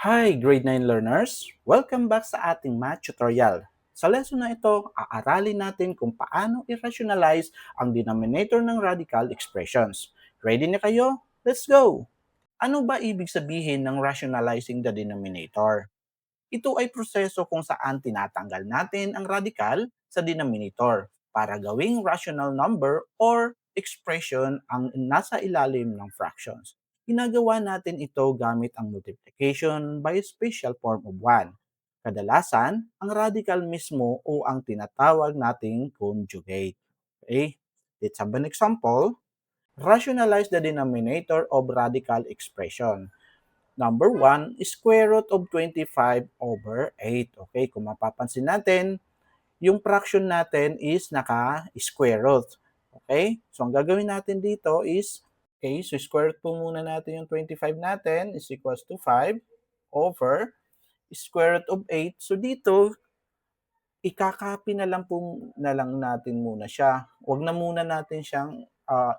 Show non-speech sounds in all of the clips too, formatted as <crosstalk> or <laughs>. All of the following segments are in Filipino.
Hi, grade 9 learners! Welcome back sa ating math tutorial. Sa lesson na ito, aaralin natin kung paano i-rationalize ang denominator ng radical expressions. Ready na kayo? Let's go! Ano ba ibig sabihin ng rationalizing the denominator? Ito ay proseso kung saan tinatanggal natin ang radical sa denominator para gawing rational number or expression ang nasa ilalim ng fractions. Ginagawa natin ito gamit ang multiplication by special form of 1. Kadalasan, ang radical mismo o ang tinatawag nating conjugate. Okay? Let's have an example. Rationalize the denominator of radical expression. Number 1 is square root of 25 over 8. Okay, kung mapapansin natin, yung fraction natin is naka-square root. Okay, so ang gagawin natin dito is, okay, so square root po muna natin yung 25 natin is equals to 5 over square root of 8. So dito, ikakopy na lang po na lang natin muna siya. Huwag na muna natin siyang uh,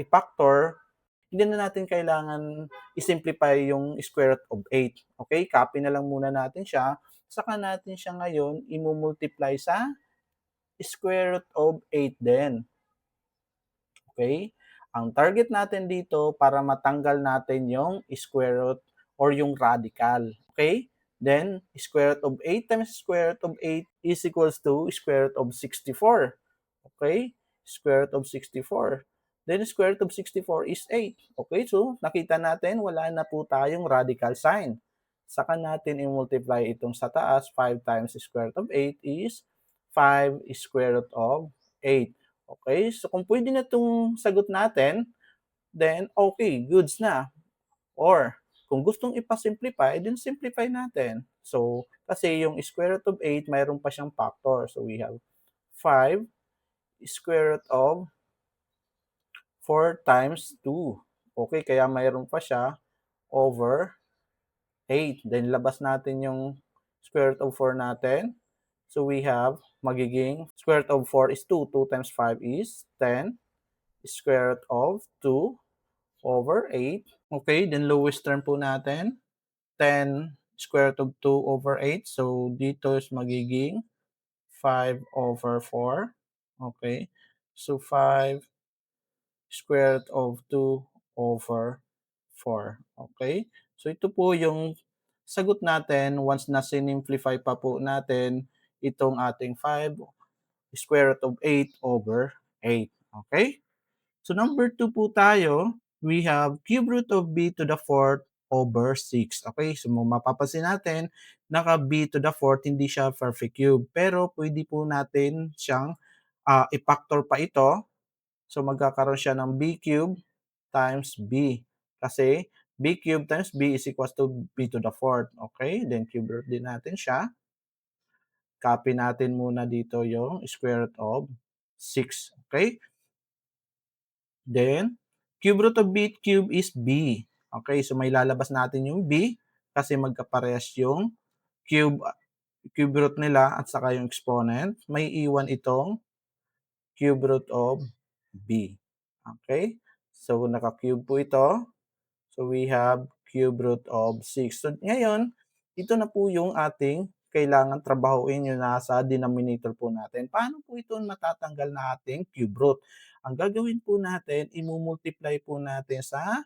i-factor hindi na natin kailangan i-simplify yung square root of 8. Okay, copy na lang muna natin siya. Saka natin siya ngayon i-multiply sa square root of 8 din. Okay? Ang target natin dito para matanggal natin yung square root or yung radical. Okay? Then, square root of 8 times square root of 8 is equals to square root of 64. Okay? Square root of 64. Then square root of 64 is 8. Okay, so nakita natin wala na po tayong radical sign. Saka natin i-multiply itong sa taas, 5 times square root of 8 is 5 square root of 8. Okay, so kung pwede na itong sagot natin, then okay, goods na. Or, kung gustong ipasimplify, then simplify natin. So, kasi yung square root of 8, mayroon pa siyang factor. So, we have 5 square root of 4 times 2. Okay, kaya mayroon pa siya over 8. Then, labas natin yung square root of 4 natin. So, we have magiging square root of 4 is 2. 2 times 5 is 10. Square root of 2 over 8. Okay, then lowest term po natin. 10 square root of 2 over 8. So, dito is magiging 5 over 4. Okay. So, 5 square root of 2 over 4. Okay? So, ito po yung sagot natin once na sinimplify pa po natin itong ating 5 square root of 8 over 8. Okay? So, number 2 po tayo, we have cube root of b to the 4th over 6. Okay? So, mapapansin natin, naka b to the 4th, hindi siya perfect cube. Pero, pwede po natin siyang uh, i-factor pa ito So magkakaroon siya ng b cube times b. Kasi b cube times b is equals to b to the fourth. Okay? Then cube root din natin siya. Copy natin muna dito yung square root of 6. Okay? Then, cube root of b cube is b. Okay? So may lalabas natin yung b kasi magkaparehas yung cube cube root nila at saka yung exponent. May iwan itong cube root of b. Okay? So, naka-cube po ito. So, we have cube root of 6. So, ngayon, ito na po yung ating kailangan trabahuin yung nasa denominator po natin. Paano po ito matatanggal na ating cube root? Ang gagawin po natin, imumultiply po natin sa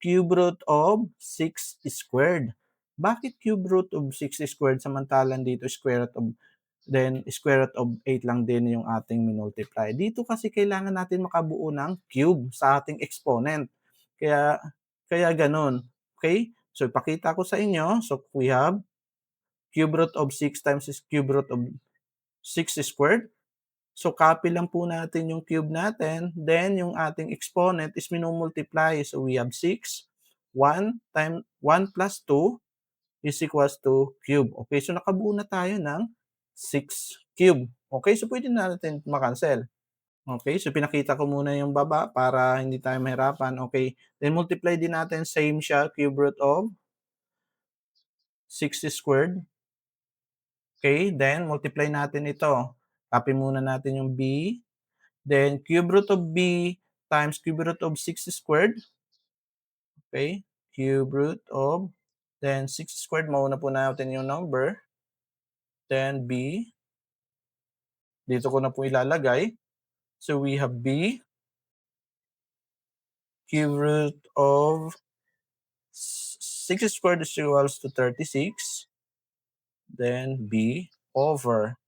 cube root of 6 squared. Bakit cube root of 6 squared samantalang dito square root of Then, square root of 8 lang din yung ating minultiply. Dito kasi kailangan natin makabuo ng cube sa ating exponent. Kaya, kaya ganun. Okay? So, ipakita ko sa inyo. So, we have cube root of 6 times is cube root of 6 squared. So, copy lang po natin yung cube natin. Then, yung ating exponent is minumultiply. So, we have 6. 1 times 1 plus 2 is equals to cube. Okay, so nakabuo na tayo ng 6 cube. Okay, so pwede na natin makancel. Okay, so pinakita ko muna yung baba para hindi tayo mahirapan. Okay, then multiply din natin, same siya, cube root of 60 squared. Okay, then multiply natin ito. Copy muna natin yung b. Then cube root of b times cube root of 6 squared. Okay, cube root of Then 6 squared, mauna po natin yung number. Then b. Dito ko na po ilalagay. So we have b cube root of 6 squared is equals to 36. Then b over.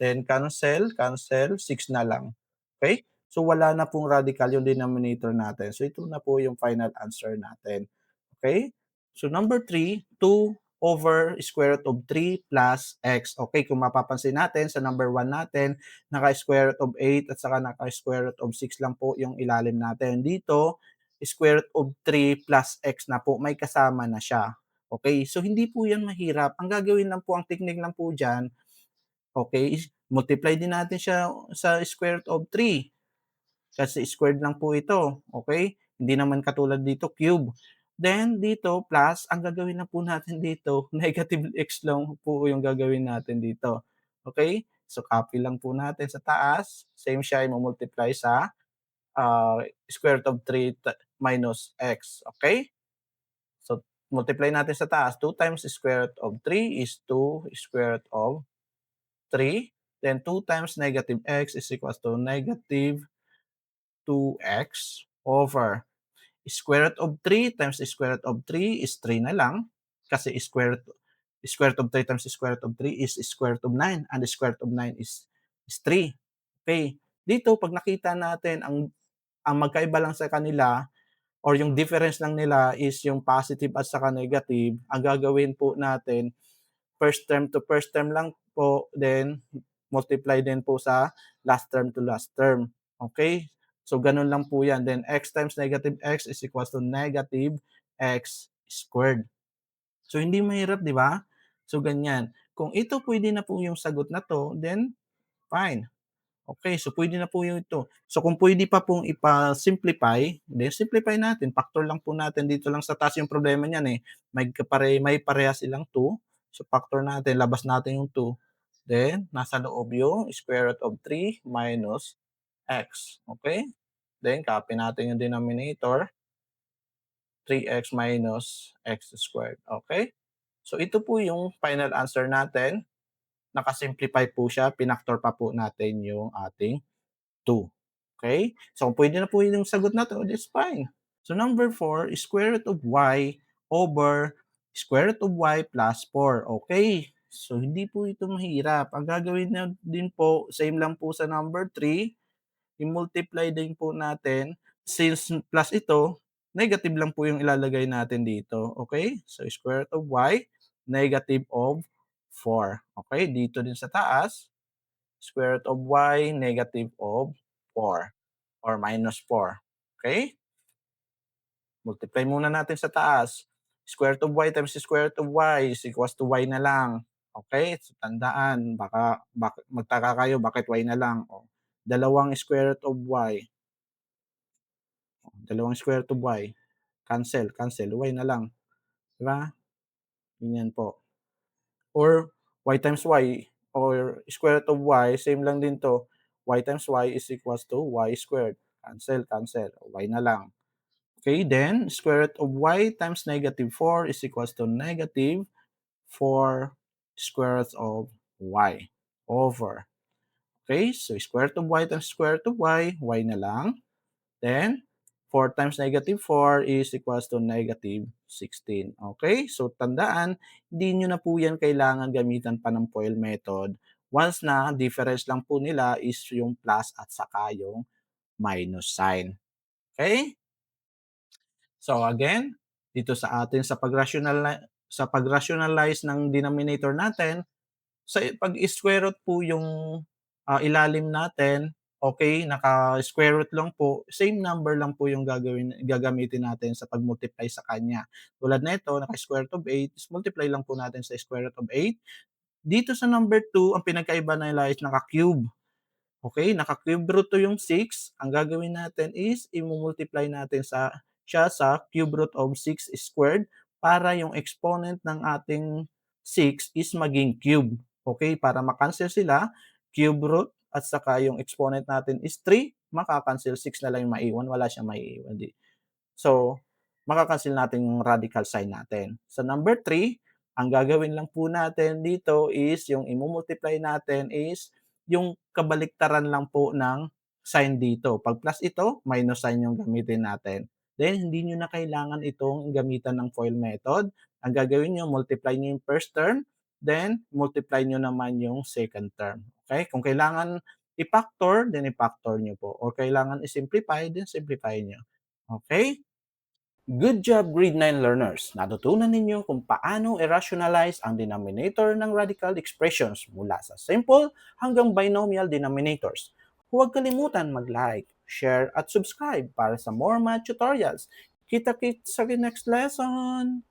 Then cancel, cancel, 6 na lang. Okay? So wala na pong radical yung denominator natin. So ito na po yung final answer natin. Okay? So number 3, 2 over square root of 3 plus x. Okay, kung mapapansin natin sa number 1 natin, naka-square root of 8 at saka naka-square root of 6 lang po yung ilalim natin. Dito, square root of 3 plus x na po, may kasama na siya. Okay, so hindi po yan mahirap. Ang gagawin lang po, ang technique lang po dyan, okay, multiply din natin siya sa square root of 3. Kasi squared lang po ito. Okay? Hindi naman katulad dito, cube. Then, dito, plus, ang gagawin na po natin dito, <laughs> negative x lang po yung gagawin natin dito. Okay? So, copy lang po natin sa taas. Same siya, i-multiply sa uh, square root of 3 minus x. Okay? Multiply natin sa taas. 2 times square root of 3 is 2 square root of 3. Then, 2 times negative x is equals to negative 2x over square root of 3 times square root of 3 is 3 na lang. Kasi square root, square root of 3 times square root of 3 is square root of 9. And square root of 9 is, is 3. Okay. Dito, pag nakita natin, ang, ang magkaiba lang sa kanila, or yung difference lang nila is yung positive at saka negative, ang gagawin po natin, first term to first term lang po, then multiply din po sa last term to last term. Okay? So, ganun lang po yan. Then, x times negative x is equals to negative x squared. So, hindi mahirap, di ba? So, ganyan. Kung ito pwede na po yung sagot na to, then, fine. Okay, so pwede na po yung ito. So, kung pwede pa pong ipa-simplify, then simplify natin. Factor lang po natin. Dito lang sa taas yung problema niyan eh. May, kapare, may pareha silang 2. So, factor natin. Labas natin yung 2. Then, nasa loob yung square root of 3 minus x. Okay? Then, copy natin yung denominator. 3x minus x squared. Okay? So, ito po yung final answer natin. Nakasimplify po siya. Pinactor pa po natin yung ating 2. Okay? So, kung pwede na po yung sagot natin, that's fine. So, number 4, square root of y over square root of y plus 4. Okay? So, hindi po ito mahirap. Ang gagawin na din po, same lang po sa number 3, i-multiply din po natin. Since plus ito, negative lang po yung ilalagay natin dito. Okay? So, square root of y, negative of 4. Okay? Dito din sa taas, square root of y, negative of 4. Or minus 4. Okay? Multiply muna natin sa taas. Square root of y times square root of y is equals to y na lang. Okay? So, tandaan, baka, baka magtaka kayo, bakit y na lang? O, dalawang square root of y. Dalawang square root of y. Cancel, cancel. Y na lang. Diba? Ganyan po. Or y times y or square root of y, same lang din to. y times y is equals to y squared. Cancel, cancel. Y na lang. Okay, then square root of y times negative 4 is equals to negative 4 square root of y over. Okay, so square root of y times square root of y, y na lang. Then, 4 times negative 4 is equals to negative 16. Okay, so tandaan, hindi nyo na po yan kailangan gamitan pa ng FOIL method. Once na, difference lang po nila is yung plus at saka yung minus sign. Okay? So again, dito sa atin sa pag-rationalize sa pag-rationalize ng denominator natin, sa pag-square root po yung uh, ilalim natin, okay, naka-square root lang po, same number lang po yung gagawin, gagamitin natin sa pag-multiply sa kanya. Tulad na ito, naka-square root of 8, is multiply lang po natin sa square root of 8. Dito sa number 2, ang pinagkaiba nila is naka-cube. Okay, naka-cube root to yung 6. Ang gagawin natin is, i-multiply natin sa siya sa cube root of 6 squared para yung exponent ng ating 6 is maging cube. Okay, para makancel sila, cube root at saka yung exponent natin is 3, makakancel 6 na lang yung maiwan, wala siyang maiiwan. So, makakancel natin yung radical sign natin. Sa number 3, ang gagawin lang po natin dito is yung i-multiply natin is yung kabaliktaran lang po ng sign dito. Pag plus ito, minus sign yung gamitin natin. Then, hindi nyo na kailangan itong gamitan ng FOIL method. Ang gagawin nyo, multiply nyo yung first term, then multiply nyo naman yung second term. Okay? Kung kailangan i-factor, then i-factor nyo po. Or kailangan i-simplify, then simplify nyo. Okay? Good job, grade 9 learners! Natutunan ninyo kung paano i-rationalize ang denominator ng radical expressions mula sa simple hanggang binomial denominators. Huwag kalimutan mag-like, share, at subscribe para sa more math tutorials. Kita-kits sa next lesson!